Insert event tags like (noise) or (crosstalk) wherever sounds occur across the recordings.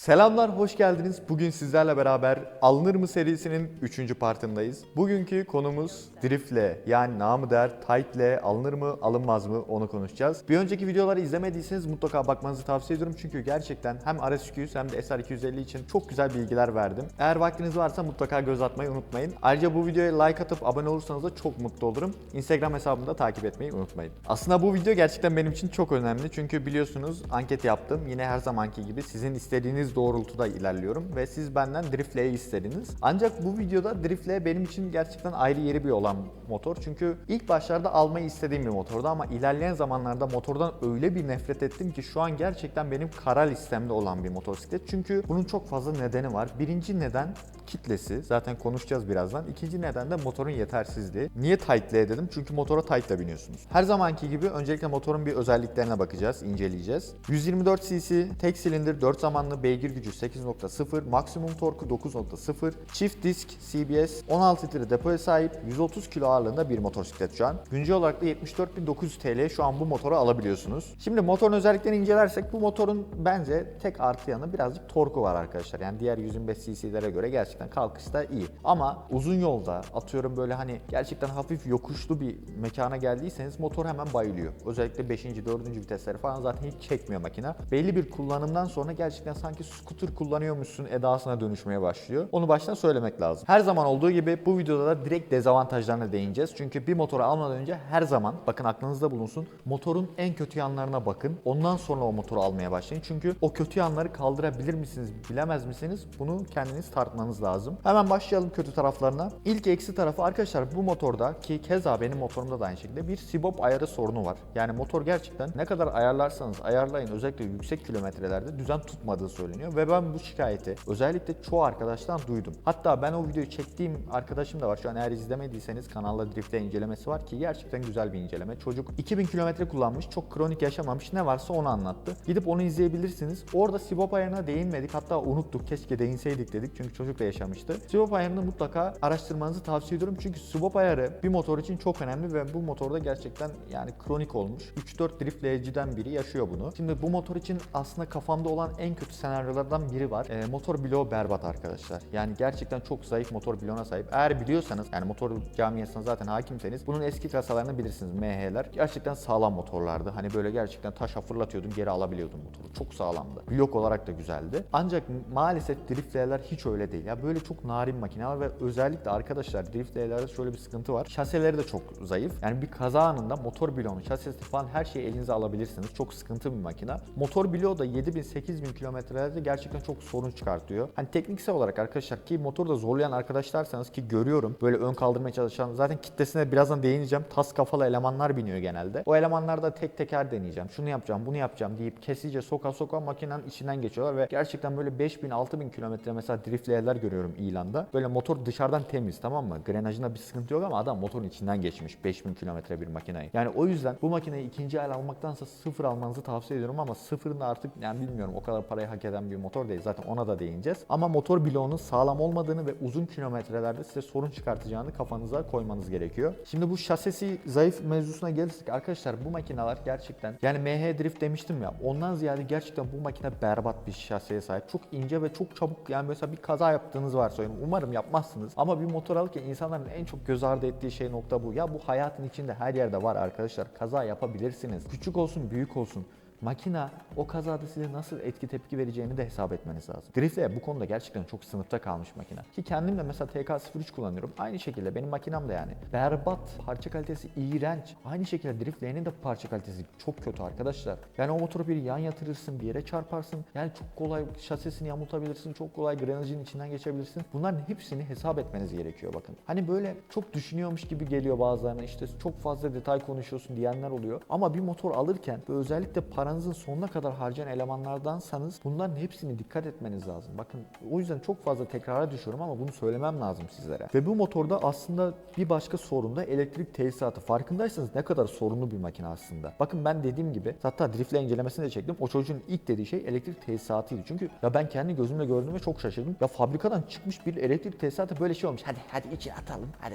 Selamlar, hoş geldiniz. Bugün sizlerle beraber Alınır mı serisinin 3. partındayız. Bugünkü konumuz driftle yani namı der tight'le alınır mı alınmaz mı onu konuşacağız. Bir önceki videoları izlemediyseniz mutlaka bakmanızı tavsiye ediyorum. Çünkü gerçekten hem RS200 hem de SR250 için çok güzel bilgiler verdim. Eğer vaktiniz varsa mutlaka göz atmayı unutmayın. Ayrıca bu videoya like atıp abone olursanız da çok mutlu olurum. Instagram hesabımı da takip etmeyi unutmayın. Aslında bu video gerçekten benim için çok önemli. Çünkü biliyorsunuz anket yaptım. Yine her zamanki gibi sizin istediğiniz doğrultuda ilerliyorum ve siz benden Driftley'i istediniz. Ancak bu videoda Driftley benim için gerçekten ayrı yeri bir olan motor. Çünkü ilk başlarda almayı istediğim bir motordu ama ilerleyen zamanlarda motordan öyle bir nefret ettim ki şu an gerçekten benim kara listemde olan bir motosiklet. Çünkü bunun çok fazla nedeni var. Birinci neden kitlesi. Zaten konuşacağız birazdan. İkinci neden de motorun yetersizliği. Niye tight'le dedim? Çünkü motora tight'la biniyorsunuz. Her zamanki gibi öncelikle motorun bir özelliklerine bakacağız, inceleyeceğiz. 124 cc, tek silindir, 4 zamanlı beygir gücü 8.0, maksimum torku 9.0, çift disk CBS, 16 litre depoya sahip, 130 kilo ağırlığında bir motosiklet şu an. Güncel olarak da 74.900 TL şu an bu motoru alabiliyorsunuz. Şimdi motorun özelliklerini incelersek bu motorun bence tek artı yanı birazcık torku var arkadaşlar. Yani diğer 125 cc'lere göre gerçekten kalkışta iyi. Ama uzun yolda atıyorum böyle hani gerçekten hafif yokuşlu bir mekana geldiyseniz motor hemen bayılıyor. Özellikle 5. 4. vitesleri falan zaten hiç çekmiyor makine. Belli bir kullanımdan sonra gerçekten sanki scooter kullanıyormuşsun edasına dönüşmeye başlıyor. Onu baştan söylemek lazım. Her zaman olduğu gibi bu videoda da direkt dezavantajlarına değineceğiz. Çünkü bir motoru almadan önce her zaman bakın aklınızda bulunsun motorun en kötü yanlarına bakın. Ondan sonra o motoru almaya başlayın. Çünkü o kötü yanları kaldırabilir misiniz, bilemez misiniz? Bunu kendiniz tartmanız lazım. Hemen başlayalım kötü taraflarına. İlk eksi tarafı arkadaşlar bu motorda ki keza benim motorumda da aynı şekilde bir sibop ayarı sorunu var. Yani motor gerçekten ne kadar ayarlarsanız ayarlayın özellikle yüksek kilometrelerde düzen tutmadığı söyleniyor ve ben bu şikayeti özellikle çoğu arkadaştan duydum. Hatta ben o videoyu çektiğim arkadaşım da var. Şu an eğer izlemediyseniz kanalda driftle incelemesi var ki gerçekten güzel bir inceleme. Çocuk 2000 kilometre kullanmış, çok kronik yaşamamış. Ne varsa onu anlattı. Gidip onu izleyebilirsiniz. Orada sibop ayarına değinmedik. Hatta unuttuk. Keşke değinseydik dedik. Çünkü çocuk da yaşamıştı. Swap ayarını mutlaka araştırmanızı tavsiye ediyorum. Çünkü swap ayarı bir motor için çok önemli ve bu motorda gerçekten yani kronik olmuş. 3-4 driftleyiciden biri yaşıyor bunu. Şimdi bu motor için aslında kafamda olan en kötü senaryolardan biri var. Ee, motor bloğu berbat arkadaşlar. Yani gerçekten çok zayıf motor bloğuna sahip. Eğer biliyorsanız yani motor camiasına zaten hakimseniz bunun eski kasalarını bilirsiniz MH'ler. Gerçekten sağlam motorlardı. Hani böyle gerçekten taşa fırlatıyordun geri alabiliyordun motoru. Çok sağlamdı. Blok olarak da güzeldi. Ancak maalesef driftleyerler hiç öyle değil. Ya böyle çok narin makineler ve özellikle arkadaşlar driftleyerlerde şöyle bir sıkıntı var. Şaseleri de çok zayıf. Yani bir kaza anında motor bloğunu, şasisi falan her şeyi elinize alabilirsiniz. Çok sıkıntı bir makine. Motor bloğu da 7000-8000 kilometrelerde gerçekten çok sorun çıkartıyor. Hani tekniksel olarak arkadaşlar ki motoru da zorlayan arkadaşlarsanız ki görüyorum böyle ön kaldırmaya çalışan zaten kitlesine birazdan değineceğim. Tas kafalı elemanlar biniyor genelde. O elemanlarda tek teker deneyeceğim. Şunu yapacağım, bunu yapacağım deyip kesici soka soka makinenin içinden geçiyorlar ve gerçekten böyle 5000-6000 kilometre mesela driftleyerler görüyorum ilanda. Böyle motor dışarıdan temiz tamam mı? Grenajında bir sıkıntı yok ama adam motorun içinden geçmiş 5000 kilometre bir makineyi. Yani o yüzden bu makineyi ikinci el almaktansa sıfır almanızı tavsiye ediyorum ama sıfırın da artık yani bilmiyorum o kadar parayı hak eden bir motor değil. Zaten ona da değineceğiz. Ama motor bloğunun sağlam olmadığını ve uzun kilometrelerde size sorun çıkartacağını kafanıza koymanız gerekiyor. Şimdi bu şasisi zayıf mevzusuna gelirsek arkadaşlar bu makineler gerçekten yani MH Drift demiştim ya ondan ziyade gerçekten bu makine berbat bir şasiye sahip. Çok ince ve çok çabuk yani mesela bir kaza yaptığınız varsayalım. Umarım yapmazsınız. Ama bir motor alırken insanların en çok göz ardı ettiği şey nokta bu. Ya bu hayatın içinde her yerde var arkadaşlar. Kaza yapabilirsiniz. Küçük olsun büyük olsun. Makina o kazada size nasıl etki tepki vereceğini de hesap etmeniz lazım. Drift'e bu konuda gerçekten çok sınıfta kalmış makine. Ki kendim de mesela TK03 kullanıyorum. Aynı şekilde benim makinem de yani. Berbat, parça kalitesi iğrenç. Aynı şekilde Drift'lerin de parça kalitesi çok kötü arkadaşlar. Yani o motoru bir yan yatırırsın, bir yere çarparsın. Yani çok kolay şasisini yamultabilirsin, çok kolay grenajın içinden geçebilirsin. Bunların hepsini hesap etmeniz gerekiyor bakın. Hani böyle çok düşünüyormuş gibi geliyor bazılarına işte çok fazla detay konuşuyorsun diyenler oluyor. Ama bir motor alırken özellikle paranızın sonuna kadar harcayan elemanlardansanız bunların hepsini dikkat etmeniz lazım. Bakın o yüzden çok fazla tekrara düşüyorum ama bunu söylemem lazım sizlere. Ve bu motorda aslında bir başka sorun da elektrik tesisatı. Farkındaysanız ne kadar sorunlu bir makine aslında. Bakın ben dediğim gibi hatta driftle incelemesini de çektim. O çocuğun ilk dediği şey elektrik tesisatıydı. Çünkü ya ben kendi gözümle gördüm ve çok şaşırdım. Ya fabrikadan çıkmış bir elektrik tesisatı böyle şey olmuş. Hadi hadi içine atalım. Hadi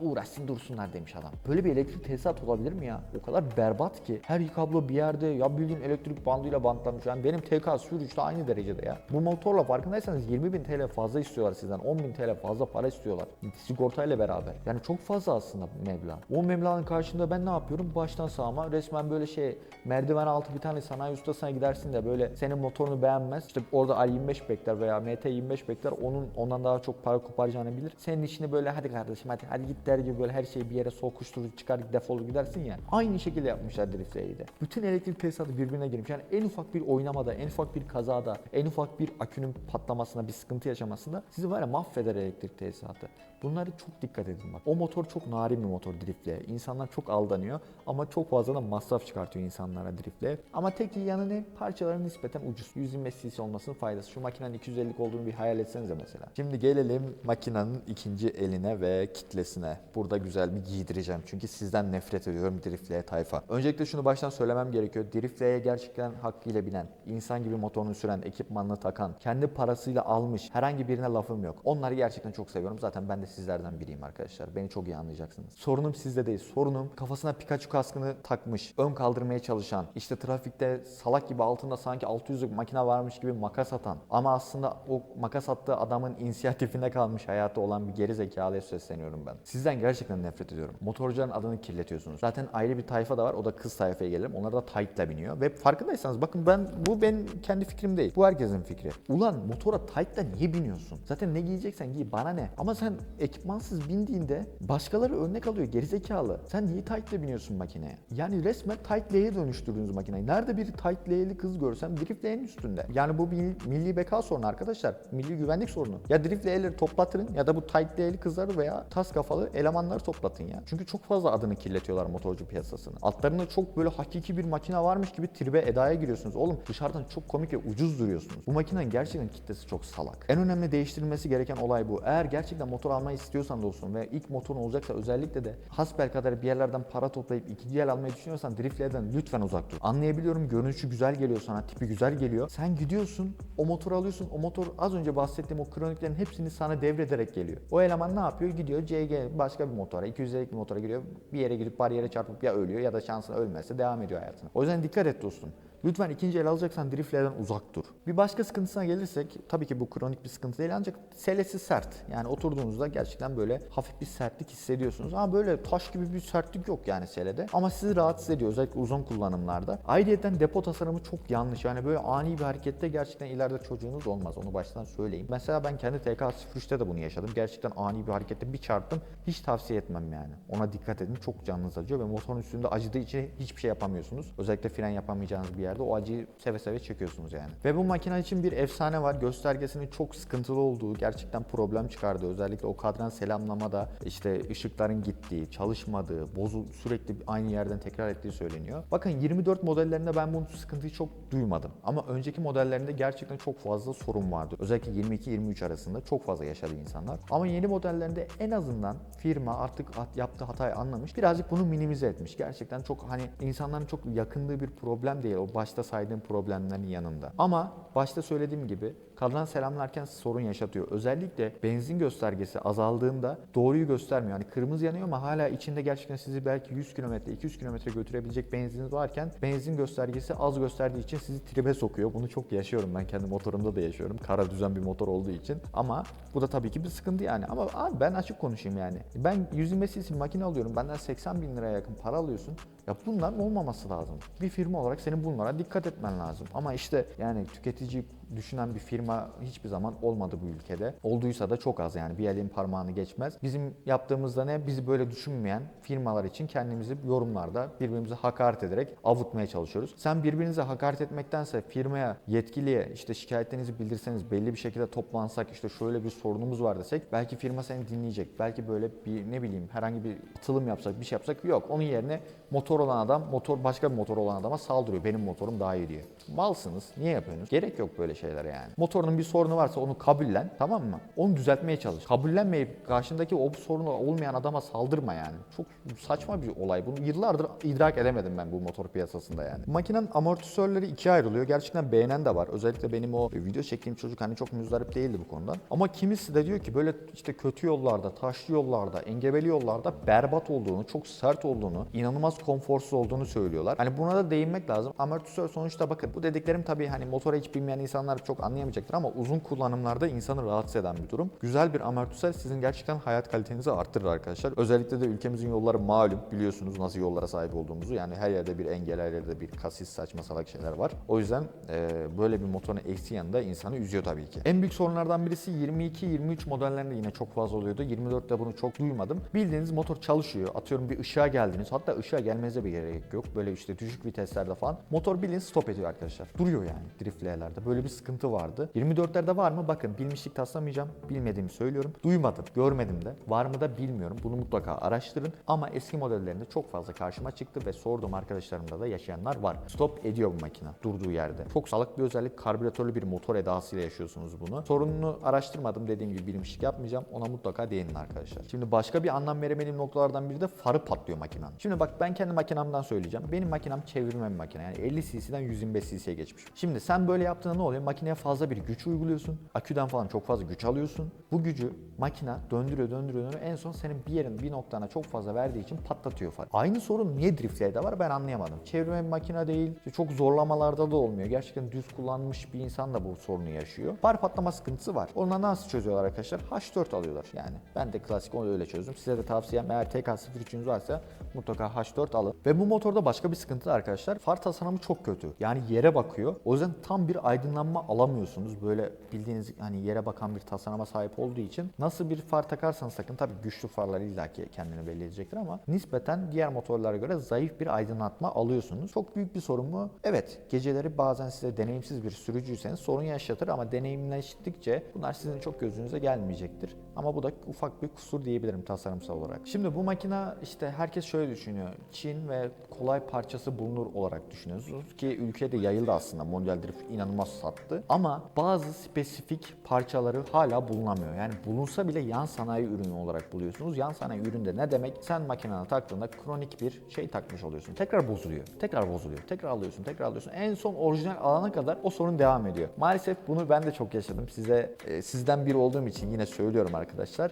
uğraşsın dursunlar demiş adam. Böyle bir elektrik tesisat olabilir mi ya? O kadar berbat ki. Her kablo bir yerde ya bildiğin bildiğin elektrik bandıyla bantlanmış. Yani benim TK sürüş de aynı derecede ya. Bu motorla farkındaysanız 20 bin TL fazla istiyorlar sizden. 10 bin TL fazla para istiyorlar. Sigortayla beraber. Yani çok fazla aslında meblağ. O meblağın karşında ben ne yapıyorum? Baştan sağma resmen böyle şey merdiven altı bir tane sanayi ustasına gidersin de böyle senin motorunu beğenmez. İşte orada i25 bekler veya MT25 bekler. Onun ondan daha çok para koparacağını bilir. Senin işini böyle hadi kardeşim hadi, hadi git der gibi böyle her şeyi bir yere sokuşturur çıkar defolur gidersin ya. Aynı şekilde yapmışlar Drift'e de. Bütün elektrik tesisatı birbirine girmiş. Yani en ufak bir oynamada, en ufak bir kazada, en ufak bir akünün patlamasına, bir sıkıntı yaşamasında sizi var ya mahveder elektrik tesisatı. Bunlara çok dikkat edin bak. O motor çok narin bir motor driftle. İnsanlar çok aldanıyor ama çok fazla da masraf çıkartıyor insanlara driftle. Ama tek iyi yanı ne? Parçaları nispeten ucuz. 125 cc olmasının faydası. Şu makinenin 250'lik olduğunu bir hayal etsenize mesela. Şimdi gelelim makinenin ikinci eline ve kitlesine. Burada güzel bir giydireceğim. Çünkü sizden nefret ediyorum driftleye tayfa. Öncelikle şunu baştan söylemem gerekiyor. Driftleye gerçekten hakkıyla binen, insan gibi motorunu süren, ekipmanını takan, kendi parasıyla almış herhangi birine lafım yok. Onları gerçekten çok seviyorum. Zaten ben de sizlerden biriyim arkadaşlar. Beni çok iyi anlayacaksınız. Sorunum sizde değil. Sorunum kafasına Pikachu kaskını takmış, ön kaldırmaya çalışan, işte trafikte salak gibi altında sanki 600'lük makine varmış gibi makas atan ama aslında o makas attığı adamın (laughs) inisiyatifine kalmış hayatı olan bir geri zekalıya sesleniyorum ben. Sizden gerçekten nefret ediyorum. Motorcuların adını kirletiyorsunuz. Zaten ayrı bir tayfa da var. O da kız tayfaya gelelim. Onlar da tight'la biniyor. Ve farkındaysanız bakın ben bu benim kendi fikrim değil. Bu herkesin fikri. Ulan motora tight'la niye biniyorsun? Zaten ne giyeceksen giy bana ne? Ama sen ekipmansız bindiğinde başkaları örnek alıyor gerizekalı. Sen niye tight'la biniyorsun makineye? Yani resmen tight L'ye dönüştürdünüz makineyi. Nerede bir tight kız görsem drift üstünde. Yani bu bir milli beka sorunu arkadaşlar. Milli güvenlik sorunu. Ya drift L'leri toplatın ya da bu tight kızları veya tas kafalı elemanları toplatın ya. Çünkü çok fazla adını kirletiyorlar motorcu piyasasını. Altlarında çok böyle hakiki bir makine varmış gibi tribe edaya giriyorsunuz. Oğlum dışarıdan çok komik ve ucuz duruyorsunuz. Bu makinenin gerçekten kitlesi çok salak. En önemli değiştirilmesi gereken olay bu. Eğer gerçekten motor almayı istiyorsan olsun ve ilk motorun olacaksa özellikle de hasbel kadar bir yerlerden para toplayıp ikinci el almayı düşünüyorsan driftlerden lütfen uzak dur. Anlayabiliyorum görünüşü güzel geliyor sana, tipi güzel geliyor. Sen gidiyorsun, o motoru alıyorsun. O motor az önce bahsettiğim o kroniklerin hepsini sana devrederek geliyor. O eleman ne yapıyor? Gidiyor CG başka bir motora, 250'lik bir motora giriyor. Bir yere gidip bariyere çarpıp ya ölüyor ya da şansına ölmezse devam ediyor hayatına. O yüzden dikkat et dostum. Lütfen ikinci el alacaksan driftlerden uzak dur. Bir başka sıkıntısına gelirsek tabii ki bu kronik bir sıkıntı değil ancak selesi sert. Yani oturduğunuzda gerçekten böyle hafif bir sertlik hissediyorsunuz. Ama böyle taş gibi bir sertlik yok yani selede. Ama sizi rahatsız ediyor özellikle uzun kullanımlarda. Ayrıyeten depo tasarımı çok yanlış. Yani böyle ani bir harekette gerçekten ileride çocuğunuz olmaz. Onu baştan söyleyeyim. Mesela ben kendi TK03'te de bunu yaşadım. Gerçekten ani bir harekette bir çarptım. Hiç tavsiye etmem yani. Ona dikkat edin. Çok canınız acıyor ve motorun üstünde acıdığı için hiçbir şey yapamıyorsunuz. Özellikle fren yapamayacağınız bir yerde o acıyı seve seve çekiyorsunuz yani. Ve bu makine için bir efsane var. Göstergesinin çok sıkıntılı olduğu, gerçekten problem çıkardığı, özellikle o kadran selamlamada işte ışıkların gittiği, çalışmadığı, bozu sürekli aynı yerden tekrar ettiği söyleniyor. Bakın 24 modellerinde ben bu sıkıntıyı çok duymadım. Ama önceki modellerinde gerçekten çok fazla sorun vardı. Özellikle 22-23 arasında çok fazla yaşadı insanlar. Ama yeni modellerinde en azından firma artık yaptığı hatayı anlamış. Birazcık bunu minimize etmiş. Gerçekten çok hani insanların çok yakındığı bir problem değil o başta saydığım problemlerin yanında. Ama başta söylediğim gibi kadran selamlarken sorun yaşatıyor. Özellikle benzin göstergesi azaldığında doğruyu göstermiyor. Yani kırmızı yanıyor ama hala içinde gerçekten sizi belki 100 km, 200 km götürebilecek benziniz varken benzin göstergesi az gösterdiği için sizi tribe sokuyor. Bunu çok yaşıyorum ben kendi motorumda da yaşıyorum. Kara düzen bir motor olduğu için. Ama bu da tabii ki bir sıkıntı yani. Ama abi ben açık konuşayım yani. Ben 125 cc makine alıyorum. Benden 80 bin liraya yakın para alıyorsun. Ya bunların olmaması lazım. Bir firma olarak senin bunlara dikkat etmen lazım. Ama işte yani tüketici düşünen bir firma hiçbir zaman olmadı bu ülkede. Olduysa da çok az yani bir elin parmağını geçmez. Bizim yaptığımızda ne? Bizi böyle düşünmeyen firmalar için kendimizi yorumlarda birbirimize hakaret ederek avutmaya çalışıyoruz. Sen birbirinize hakaret etmektense firmaya, yetkiliye işte şikayetlerinizi bildirseniz belli bir şekilde toplansak işte şöyle bir sorunumuz var desek belki firma seni dinleyecek. Belki böyle bir ne bileyim herhangi bir atılım yapsak bir şey yapsak yok. Onun yerine motor olan adam motor başka bir motor olan adama saldırıyor. Benim motorum daha iyi diyor. Malsınız. Niye yapıyorsunuz? Gerek yok böyle şeylere yani. Motorunun bir sorunu varsa onu kabullen tamam mı? Onu düzeltmeye çalış. Kabullenmeyip karşındaki o sorunu olmayan adama saldırma yani. Çok saçma bir olay. Bunu yıllardır idrak edemedim ben bu motor piyasasında yani. Makinenin amortisörleri ikiye ayrılıyor. Gerçekten beğenen de var. Özellikle benim o video çektiğim çocuk hani çok müzdarip değildi bu konudan. Ama kimisi de diyor ki böyle işte kötü yollarda, taşlı yollarda, engebeli yollarda berbat olduğunu, çok sert olduğunu, inanılmaz konforsuz olduğunu söylüyorlar. Hani buna da değinmek lazım. Amortisör sonuçta bakın bu dediklerim tabii hani motora hiç bilmeyen insanlar çok anlayamayacaktır ama uzun kullanımlarda insanı rahatsız eden bir durum. Güzel bir amortisör sizin gerçekten hayat kalitenizi arttırır arkadaşlar. Özellikle de ülkemizin yolları malum biliyorsunuz nasıl yollara sahip olduğumuzu. Yani her yerde bir engel, her yerde bir kasis saçma salak şeyler var. O yüzden e, böyle bir motorun eksi yanında insanı üzüyor tabii ki. En büyük sorunlardan birisi 22-23 modellerinde yine çok fazla oluyordu. 24'te bunu çok duymadım. Bildiğiniz motor çalışıyor. Atıyorum bir ışığa geldiniz. Hatta ışığa gelmenize bir gerek yok. Böyle işte düşük viteslerde falan. Motor bildiğin stop ediyor arkadaşlar. Duruyor yani driftleyelerde. Böyle bir sıkıntı vardı. 24'lerde var mı? Bakın bilmişlik taslamayacağım. Bilmediğimi söylüyorum. Duymadım, görmedim de. Var mı da bilmiyorum. Bunu mutlaka araştırın. Ama eski modellerinde çok fazla karşıma çıktı ve sorduğum arkadaşlarımda da yaşayanlar var. Stop ediyor bu makine durduğu yerde. Çok sağlıklı bir özellik. Karbüratörlü bir motor edasıyla yaşıyorsunuz bunu. Sorununu araştırmadım. Dediğim gibi bilmişlik yapmayacağım. Ona mutlaka değinin arkadaşlar. Şimdi başka bir anlam veremediğim noktalardan biri de farı patlıyor makinenin. Şimdi bak ben kendi makinamdan söyleyeceğim. Benim makinem çevirme bir makine. Yani 50 cc'den 125 cc'ye geçmiş. Şimdi sen böyle yaptığında ne oluyor? Makineye fazla bir güç uyguluyorsun. Aküden falan çok fazla güç alıyorsun. Bu gücü makine döndürüyor, döndürüyor, döndürüyor. En son senin bir yerin, bir noktana çok fazla verdiği için patlatıyor farı. Aynı sorun niye driftlerde var ben anlayamadım. Çevirme bir makine değil. Çok zorlamalarda da olmuyor. Gerçekten düz kullanmış bir insan da bu sorunu yaşıyor. Far patlama sıkıntısı var. Onu nasıl çözüyorlar arkadaşlar? H4 alıyorlar yani. Ben de klasik onu öyle çözdüm. Size de tavsiyem eğer TK03'ünüz varsa mutlaka H4 alın. Ve bu motorda başka bir sıkıntı da arkadaşlar. Far tasarımı çok kötü. Yani yere bakıyor. O yüzden tam bir aydınlanma alamıyorsunuz. Böyle bildiğiniz hani yere bakan bir tasarıma sahip olduğu için nasıl bir far takarsanız sakın tabii güçlü farlar illaki kendini belli edecektir ama nispeten diğer motorlara göre zayıf bir aydınlatma alıyorsunuz. Çok büyük bir sorun mu? Evet. Geceleri bazen size deneyimsiz bir sürücüyseniz sorun yaşatır ama deneyimleştikçe bunlar sizin çok gözünüze gelmeyecektir. Ama bu da ufak bir kusur diyebilirim tasarımsal olarak. Şimdi bu makine işte herkes şöyle düşünüyor. Çin ve kolay parçası bulunur olarak düşünüyorsunuz ki ülkede yayıldı aslında. Mondial Drift inanılmaz sattı. Ama bazı spesifik parçaları hala bulunamıyor. Yani bulunsa bile yan sanayi ürünü olarak buluyorsunuz. Yan sanayi üründe ne demek? Sen makinene taktığında kronik bir şey takmış oluyorsun. Tekrar bozuluyor. Tekrar bozuluyor. Tekrar alıyorsun. Tekrar alıyorsun. En son orijinal alana kadar o sorun devam ediyor. Maalesef bunu ben de çok yaşadım. Size e, sizden biri olduğum için yine söylüyorum arkadaşlar.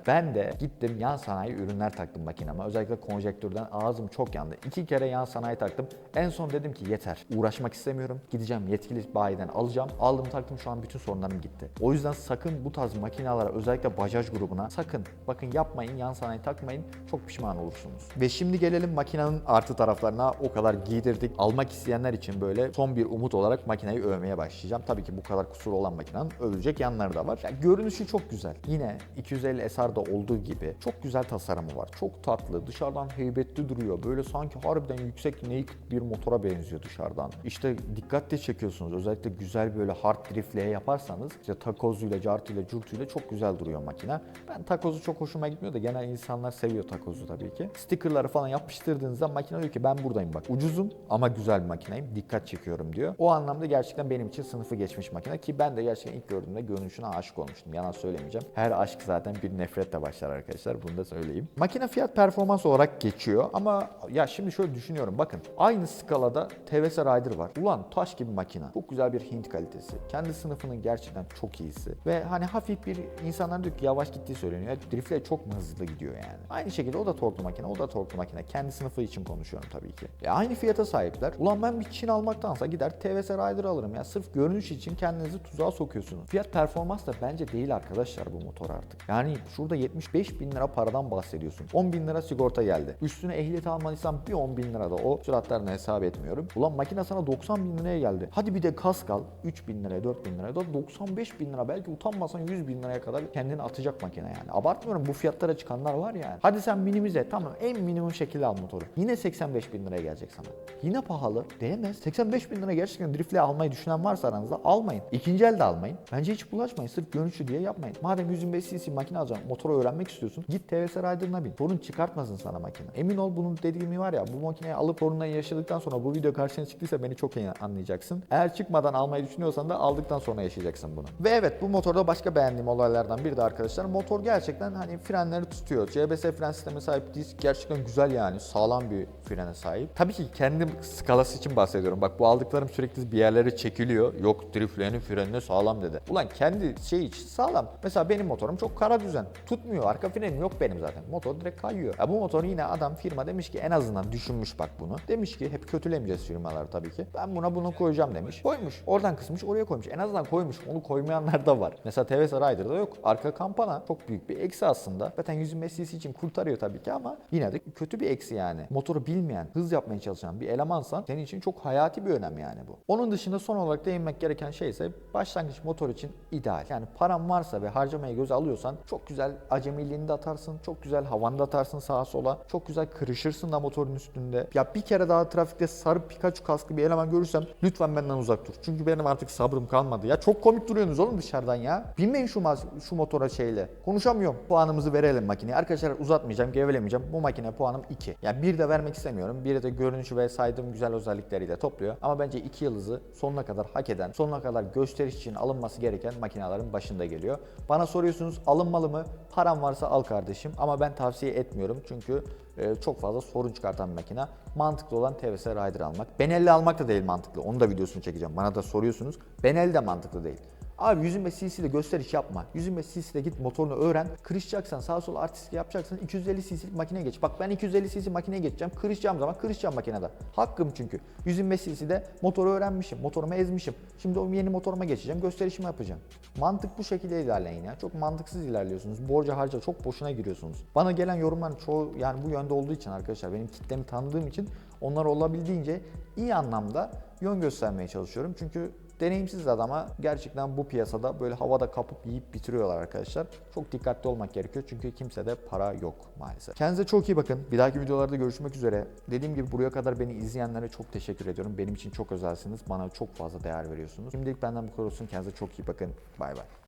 Ben de gittim yan sanayi ürünler taktım makineme. Özellikle konjektörden ağzım çok yandı. İki kere yan sanayi taktım. En son dedim ki yeter. Uğraşmak istemiyorum. Gideceğim yetkili bayiden alacağım. Aldım taktım şu an bütün sorunlarım gitti. O yüzden sakın bu tarz makinelara özellikle Bajaj grubuna sakın bakın yapmayın yan sanayi takmayın. Çok pişman olursunuz. Ve şimdi gelelim makinenin artı taraflarına. O kadar giydirdik. Almak isteyenler için böyle son bir umut olarak makineyi övmeye başlayacağım. Tabii ki bu kadar kusur olan makinenin övülecek yanları da var. Yani görünüşü çok güzel. Yine 250 SR'da olduğu gibi çok güzel tasarımı var. Çok tatlı. Dışarıdan heybetli duruyor. Böyle sanki harbiden yüksek naked bir motora benziyor dışarıdan. İşte dikkatle çekiyorsunuz. Özellikle güzel böyle hard driftleye yaparsanız işte takozuyla, cartıyla, curtuyla çok güzel duruyor makine. Ben takozu çok hoşuma gitmiyor da genel insanlar seviyor takozu tabii ki. Stickerları falan yapıştırdığınızda makine diyor ki ben buradayım bak. Ucuzum ama güzel bir makineyim. Dikkat çekiyorum diyor. O anlamda gerçekten benim için sınıfı geçmiş makine ki ben de gerçekten ilk gördüğümde görünüşüne aşık olmuştum. Yalan söylemeyeceğim. Her aşk zaten bir nefretle başlar arkadaşlar. Bunu da söyleyeyim. Makine fiyat performans olarak geçiyor ama ya şimdi şöyle düşünüyorum. Bakın aynı skalada TVS Rider var. Ulan taş gibi makine. Çok güzel bir Hint kalitesi. Kendi sınıfının gerçekten çok iyisi. Ve hani hafif bir insanlar diyor ki yavaş gittiği söyleniyor. Ya, Drift'le çok mu hızlı gidiyor yani. Aynı şekilde o da torklu makine, o da torklu makine. Kendi sınıfı için konuşuyorum tabii ki. E aynı fiyata sahipler. Ulan ben bir Çin almaktansa gider TVS Rider alırım ya. Sırf görünüş için kendinizi tuzağa sokuyorsunuz. Fiyat performans da bence değil arkadaşlar bu motor artık. Yani şurada 75 bin lira paradan bahsediyorsun. 10 bin lira sigorta geldi. Üstüne ehliyet almadıysan bir 10 bin lira da o süratlerini hesap etmiyorum. Ulan makine sana 90 bin liraya geldi. Hadi bir de kask al 3 bin liraya 4 bin liraya da 95 bin lira belki utanmasan 100 bin liraya kadar kendini atacak makine yani. Abartmıyorum bu fiyatlara çıkanlar var yani. Hadi sen minimize tamam en minimum şekilde al motoru. Yine 85 bin liraya gelecek sana. Yine pahalı. Değmez. 85 bin lira gerçekten driftle almayı düşünen varsa aranızda almayın. İkinci elde almayın. Bence hiç bulaşmayın. Sırf görünüşü diye yapmayın. Madem 125 cc makine alacaksın, motoru öğrenmek istiyorsun. Git TVS Rider'ına bin. Sorun çıkartmasın sana makine. Emin ol bunun dediğimi var ya bu makineyi alıp sorunla yaşadıktan sonra bu video karşına çıktıysa beni çok iyi anlayacaksın. Eğer çıkmadan almayı düşünüyorsan da aldıktan sonra yaşayacaksın bunu. Ve evet bu motorda başka beğendiğim olaylardan biri de arkadaşlar motor gerçekten hani frenleri tutuyor. CBS fren sistemi sahip disk gerçekten güzel yani sağlam bir frene sahip. Tabii ki kendi skalası için bahsediyorum. Bak bu aldıklarım sürekli bir yerlere çekiliyor. Yok driflerin frenine sağlam dedi. Ulan kendi şey için sağlam. Mesela benim motorum çok kara düzen. Tutmuyor. Arka frenim yok benim zaten. Motor direkt kayıyor. Ya bu motoru yine adam firma demiş ki en azından düşünmüş bak bunu. Demiş ki hep kötülemeyeceğiz firmalar tabii ki. Ben buna bunu koyacağım demiş. Koymuş. Oradan kısmış oraya koymuş. En azından koymuş. Onu koymayanlar da var. Mesela TVS Rider'da yok. Arka kampana çok büyük bir eksi aslında. Zaten 125 cc için kurtarıyor tabii ki ama yine de kötü bir eksi yani. Motoru bilmeyen, hız yapmaya çalışan bir elemansan senin için çok hayati bir önem yani bu. Onun dışında son olarak değinmek gereken şey ise başlangıç motor için ideal. Yani paran varsa ve harcamayı göze alıyorsan çok güzel acemiliğini de atarsın, çok güzel havanda atarsın sağa sola, çok güzel kırışırsın da motorun üstünde. Ya bir kere daha trafikte sarı Pikachu kasklı bir eleman görürsem lütfen benden uzak dur. Çünkü benim artık sabrım kalmadı. Ya çok komik duruyorsunuz oğlum dışarıdan ya. Binmeyin şu, şu motora şeyle. Konuşamıyorum. Puanımızı verelim makineye. Arkadaşlar uzatmayacağım, gevelemeyeceğim. Bu makine puanım 2. Ya bir de vermek istemiyorum. Bir de görünüşü ve saydığım güzel özellikleriyle topluyor. Ama bence 2 yıldızı sonuna kadar hak eden, sonuna kadar gösteriş için alınması gereken makinelerin başında geliyor. Bana soruyorsunuz alınmalı mı? Param varsa al kardeşim. Ama ben tavsiye etmiyorum. Çünkü e, çok fazla sorun çıkartan bir makine. Mantıklı olan TVS Rider almak. Benelli almak da değil mantıklı. Onu da videosunu çekeceğim. Bana da soruyorsunuz. Benelli de mantıklı değil. Abi 125 cc'de gösteriş yapma. 125 cc'de git motorunu öğren. Kırışacaksan sağa sola artistik yapacaksan 250 cc'lik makineye geç. Bak ben 250 cc makineye geçeceğim. Kırışacağım zaman kırışacağım makinede. Hakkım çünkü. 125 cc'de motoru öğrenmişim. Motorumu ezmişim. Şimdi o yeni motoruma geçeceğim. Gösterişimi yapacağım. Mantık bu şekilde ilerleyin ya. Çok mantıksız ilerliyorsunuz. Borca harca çok boşuna giriyorsunuz. Bana gelen yorumların çoğu yani bu yönde olduğu için arkadaşlar benim kitlemi tanıdığım için onlara olabildiğince iyi anlamda yön göstermeye çalışıyorum. Çünkü deneyimsiz adama gerçekten bu piyasada böyle havada kapıp yiyip bitiriyorlar arkadaşlar. Çok dikkatli olmak gerekiyor çünkü kimsede para yok maalesef. Kendinize çok iyi bakın. Bir dahaki videolarda görüşmek üzere. Dediğim gibi buraya kadar beni izleyenlere çok teşekkür ediyorum. Benim için çok özelsiniz. Bana çok fazla değer veriyorsunuz. Şimdilik benden bu kadar olsun. Kendinize çok iyi bakın. Bay bay.